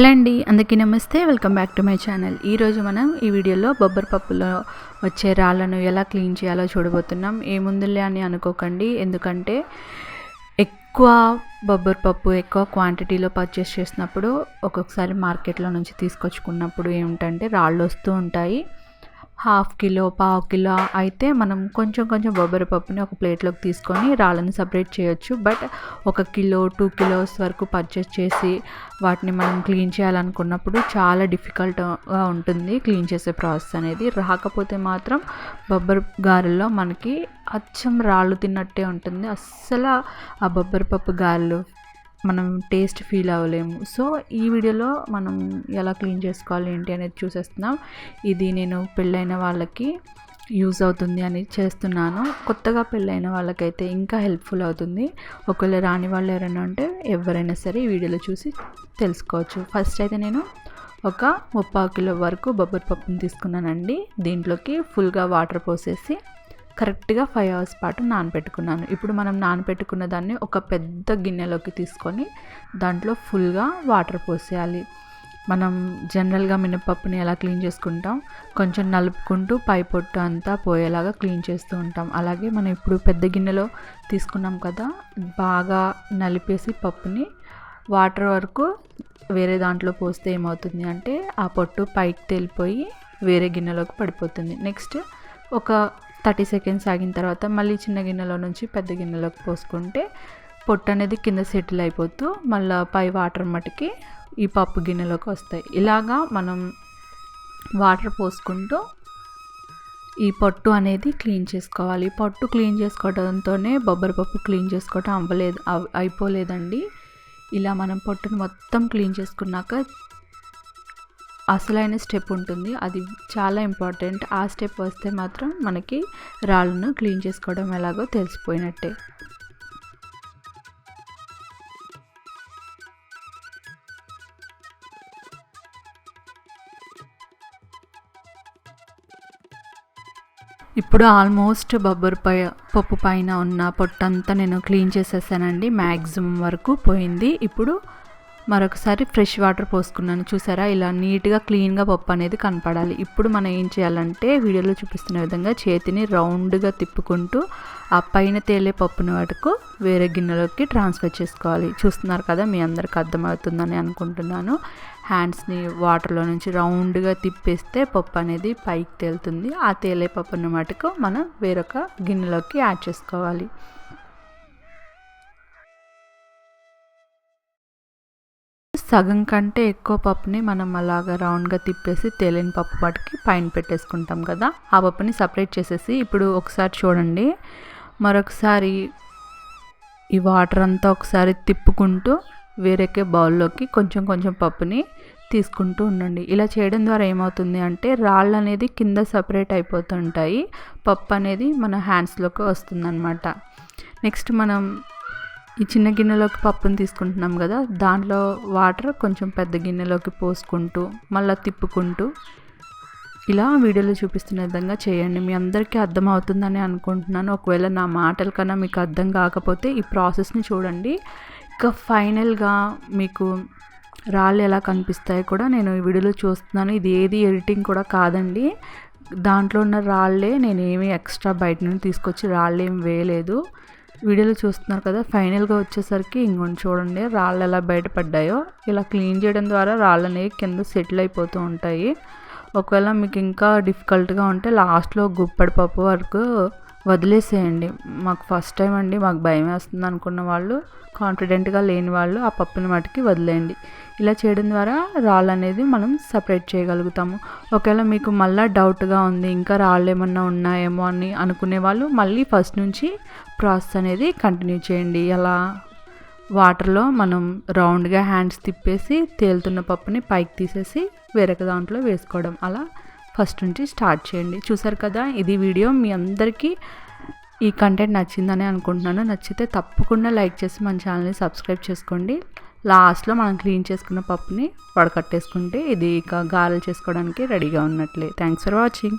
Hello అండి అందరికీ నమస్తే. Welcome back to my channel. ఈరోజు మనం ఈ వీడియోలో బొబ్బరి పప్పులో వచ్చే రాళ్ళను ఎలా క్లీన్ చేయాలో చూడబోతున్నాం. ఏముందిలే అని అనుకోకండి. ఎందుకంటే ఎక్కువ బొబ్బరి పప్పు ఎక్కువ క్వాంటిటీలో పర్చేస్ చేసినప్పుడు ఒక్కొక్కసారి మార్కెట్లో నుంచి తీసుకొచ్చుకున్నప్పుడు ఏమిటంటే రాళ్ళు వస్తూ ఉంటాయి. హాఫ్ కిలో పావు కిలో అయితే మనం కొంచెం కొంచెం బొబ్బరి పప్పుని ఒక ప్లేట్లోకి తీసుకొని రాళ్ళని సపరేట్ చేయొచ్చు. బట్ ఒక కిలో టూ కిలోస్ వరకు పర్చేస్ చేసి వాటిని మనం క్లీన్ చేయాలనుకున్నప్పుడు చాలా డిఫికల్ట్గా ఉంటుంది క్లీన్ చేసే ప్రాసెస్ అనేది. రాకపోతే మాత్రం బొబ్బరి గారెల్లో మనకి అచ్చం రాళ్ళు తిన్నట్టే ఉంటుంది. అస్సలు ఆ బొబ్బరి పప్పు గారెలు మనం టేస్ట్ ఫీల్ అవ్వలేము. సో ఈ వీడియోలో మనం ఎలా క్లీన్ చేసుకోవాలి ఏంటి అనేది చూసేస్తున్నాం. ఇది నేను పెళ్ళైన వాళ్ళకి యూజ్ అవుతుంది అని చేస్తున్నాను. కొత్తగా పెళ్ళైన వాళ్ళకైతే ఇంకా హెల్ప్ఫుల్ అవుతుంది. ఒకవేళ రాని వాళ్ళు ఎవరైనా ఉంటే ఎవరైనా సరే ఈ వీడియోలో చూసి తెలుసుకోవచ్చు. ఫస్ట్ అయితే నేను ఒక ముప్పావు కిలో వరకు బొబ్బరి పప్పుని తీసుకున్నానండి. దీంట్లోకి ఫుల్గా వాటర్ పోసేసి కరెక్ట్గా ఫైవ్ అవర్స్ పాటు నానబెట్టుకున్నాను. ఇప్పుడు మనం నానబెట్టుకున్న దాన్ని ఒక పెద్ద గిన్నెలోకి తీసుకొని దాంట్లో ఫుల్గా వాటర్ పోసేయాలి. మనం జనరల్గా మినపప్పుని ఎలా క్లీన్ చేసుకుంటాం? కొంచెం నలుపుకుంటూ పై పొట్టు అంతా పోయేలాగా క్లీన్ చేస్తూ ఉంటాం. అలాగే మనం ఇప్పుడు పెద్ద గిన్నెలో తీసుకున్నాం కదా బాగా నలిపేసి పప్పుని వాటర్ వరకు వేరే దాంట్లో పోస్తే ఏమవుతుంది అంటే ఆ పొట్టు పైకి తేలిపోయి వేరే గిన్నెలోకి పడిపోతుంది. నెక్స్ట్ ఒక థర్టీ సెకండ్స్ ఆగిన తర్వాత మళ్ళీ చిన్న గిన్నెలో నుంచి పెద్ద గిన్నెలోకి పోసుకుంటే పొట్టు అనేది కింద సెటిల్ అయిపోతూ మళ్ళీ పై వాటర్ మటుకి ఈ పప్పు గిన్నెలోకి వస్తాయి. ఇలాగా మనం వాటర్ పోసుకుంటూ ఈ పొట్టు అనేది క్లీన్ చేసుకోవాలి. పొట్టు క్లీన్ చేసుకోవడంతోనే బొబ్బరి పప్పు క్లీన్ చేసుకోవటం అవ్వలేదు అయిపోలేదండి. ఇలా మనం పొట్టును మొత్తం క్లీన్ చేసుకున్నాక అసలైన స్టెప్ ఉంటుంది. అది చాలా ఇంపార్టెంట్. ఆ స్టెప్ వస్తే మాత్రం మనకి రాళ్ళను క్లీన్ చేసుకోవడం ఎలాగో తెలిసిపోయినట్టే. ఇప్పుడు ఆల్మోస్ట్ బొబ్బరి పై పప్పు పైన ఉన్న పొట్టంతా నేను క్లీన్ చేసేసానండి. మ్యాక్సిమం వరకు పోయింది. ఇప్పుడు మరొకసారి ఫ్రెష్ వాటర్ పోసుకున్నాను. చూసారా? ఇలా నీట్గా క్లీన్గా పప్పు అనేది కనపడాలి. ఇప్పుడు మనం ఏం చేయాలంటే వీడియోలో చూపిస్తున్న విధంగా చేతిని రౌండ్గా తిప్పుకుంటూ ఆ పైన తేలే పప్పుని వాటికు వేరే గిన్నెలోకి ట్రాన్స్ఫర్ చేసుకోవాలి. చూస్తున్నారు కదా మీ అందరికి అర్థమవుతుందని అనుకుంటున్నాను. హ్యాండ్స్ని వాటర్లో నుంచి రౌండ్గా తిప్పేస్తే పప్పు అనేది పైకి తేలుతుంది. ఆ తేలే పప్పుని మటుకు మనం వేరొక గిన్నెలోకి యాడ్ చేసుకోవాలి. సగం కంటే ఎక్కువ పప్పుని మనం అలాగా రౌండ్గా తిప్పేసి తేలిన పప్పు వాటికి పైన పెట్టేసుకుంటాం కదా ఆ పప్పుని సపరేట్ చేసేసి ఇప్పుడు ఒకసారి చూడండి. మరొకసారి ఈ వాటర్ అంతా ఒకసారి తిప్పుకుంటూ వేరేకే బౌల్లోకి కొంచెం కొంచెం పప్పుని తీసుకుంటూ ఉండండి. ఇలా చేయడం ద్వారా ఏమవుతుంది అంటే రాళ్ళు అనేది కింద సపరేట్ అయిపోతుంటాయి. పప్పు అనేది మన హ్యాండ్స్లోకి వస్తుందన్నమాట. నెక్స్ట్ మనం ఈ చిన్న గిన్నెలోకి పప్పుని తీసుకుంటున్నాం కదా. దాంట్లో వాటర్ కొంచెం పెద్ద గిన్నెలోకి పోసుకుంటూ మళ్ళీ తిప్పుకుంటూ ఇలా వీడియోలో చూపిస్తున్న విధంగా చేయండి. మీ అందరికీ అర్థమవుతుందని అనుకుంటున్నాను. ఒకవేళ నా మాటల కన్నా మీకు అర్థం కాకపోతే ఈ ప్రాసెస్ని చూడండి. ఇక ఫైనల్గా మీకు రాళ్ళు ఎలా కనిపిస్తాయో కూడా నేను ఈ వీడియోలో చూస్తున్నాను. ఇది ఏది ఎడిటింగ్ కూడా కాదండి. దాంట్లో ఉన్న రాళ్ళే నేను ఏమి ఎక్స్ట్రా బయట నుండి తీసుకొచ్చి రాళ్ళు ఏమి వేయలేదు. వీడియోలో చూస్తున్నారు కదా ఫైనల్గా వచ్చేసరికి ఇంకొని చూడండి రాళ్ళు ఎలా బయటపడ్డాయో. ఇలా క్లీన్ చేయడం ద్వారా రాళ్ళు అనేవి కింద సెటిల్ అయిపోతూ ఉంటాయి. ఒకవేళ మీకు ఇంకా డిఫికల్ట్గా ఉంటే లాస్ట్లో గుప్పడి పప్పు వరకు వదిలేసేయండి. మాకు ఫస్ట్ టైం అండి మాకు భయం వేస్తుంది అనుకున్న వాళ్ళు కాన్ఫిడెంట్గా లేని వాళ్ళు ఆ పప్పుని మటుకి వదిలేయండి. ఇలా చేయడం ద్వారా రాళ్ళు అనేది మనం సపరేట్ చేయగలుగుతాము. ఒకవేళ మీకు మళ్ళీ డౌట్గా ఉంది ఇంకా రాళ్ళు ఏమన్నా ఉన్నాయేమో అని అనుకునే వాళ్ళు మళ్ళీ ఫస్ట్ నుంచి ప్రాసెస్ అనేది కంటిన్యూ చేయండి. అలా వాటర్లో మనం రౌండ్గా హ్యాండ్స్ తిప్పేసి తేలుతున్న పప్పుని పైకి తీసేసి వేరొక దాంట్లో వేసుకోవడం. అలా ఫస్ట్ నుంచి స్టార్ట్ చేయండి. చూసారు కదా ఇది వీడియో మీ అందరికీ ఈ కంటెంట్ నచ్చిందని అనుకుంటున్నాను. నచ్చితే తప్పకుండా లైక్ చేసి మన ఛానల్ని సబ్స్క్రైబ్ చేసుకోండి. లాస్ట్లో మనం క్లీన్ చేసుకున్న పప్పుని వడకట్టేసుకుంటే ఇది ఇక గారెలు చేసుకోవడానికి రెడీగా ఉన్నట్లే. Thanks for watching